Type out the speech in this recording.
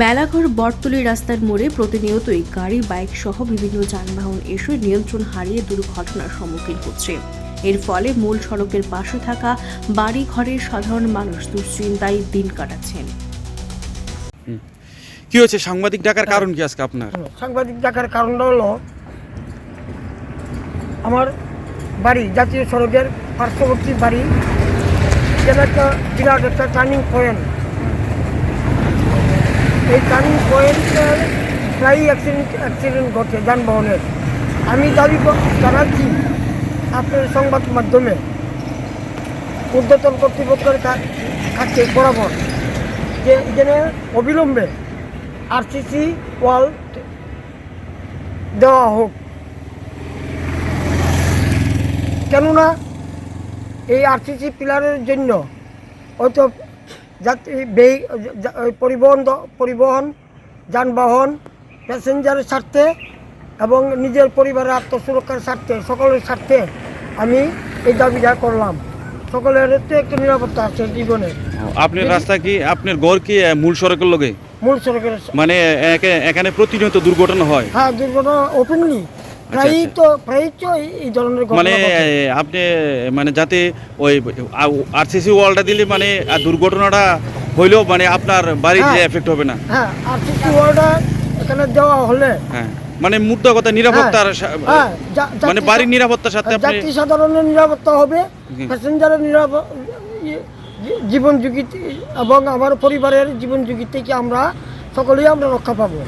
মেলাঘর বটতলি রাস্তার মোড়ে প্রতিনিয়তই গাড়ি বাইক সহ বিভিন্ন যানবাহন এসে নিয়ন্ত্রণ হারিয়ে দুর্ঘটনার সম্মুখীন হচ্ছে। এর ফলে মূল সড়কের পাশে থাকা বাড়ি ঘরের সাধারণ মানুষ দুশ্চিন্তায় দিন কাটাচ্ছেন। কি হয়েছে? সাংবাদিক ডাকার কারণ কি আজকে আপনার? সাংবাদিক ডাকার কারণটা হলো আমার বাড়ি জাতীয় সড়কের পার্শ্ববর্তী বাড়ি যেন একটা বিরাট একটা টার্নিং পয়েন্ট এই টার্নিং পয়েন্টের প্রায়ই অ্যাক্সিডেন্ট অ্যাক্সিডেন্ট ঘটে যানবাহনের। আমি দাবি জানাচ্ছি আপনার সংবাদ মাধ্যমে। ঊর্ধ্বতন কর্তৃপক্ষের কাছে বরাবর যে যেন অবিলম্বে আরসিসি ওয়াল দেওয়া হোক। কেননা এই আরসিসি পিলারের জন্য হয়তো যাত্রী বেই পরিবহন পরিবহন যানবাহন প্যাসেঞ্জারের স্বার্থে এবং নিজের পরিবারের আত্মসুরক্ষার স্বার্থে সকলের স্বার্থে আমি এই দাবিটা করলাম। সকলের তো একটু নিরাপত্তা আছে জীবনে। আপনার রাস্তা কি আপনার ঘর কি মূল সড়কের লগে? মূল সড়কের মানে এখানে প্রতিনিয়ত দুর্ঘটনা হয়? হ্যাঁ দুর্ঘটনা ওপেনলি প্রায়ই আচ্ছা। তো প্রায়ই তো এই- ধরনের মানে আপনি মানে যাতে ওই আরসিসি ওয়ালটা দিলে মানে দুর্ঘটনাটা হইলেও মানে আপনার হ্যাঁ। এফেক্ট হবে না। হ্যাঁ আরসিসি এখানে দেওয়া হলে হ্যাঁ। মানে মুদ্রা কথা নিরাপত্তার হ্যাঁ, মানে বাড়ির নিরাপত্তার সাথে যাত্রী সাধারণের নিরাপত্তা হবে প্যাসেঞ্জারের নিরাপদ জীবন ঝুঁকি এবং আমার পরিবারের জীবন ঝুঁকি থেকে আমরা সকলেই আমরা রক্ষা পাবো।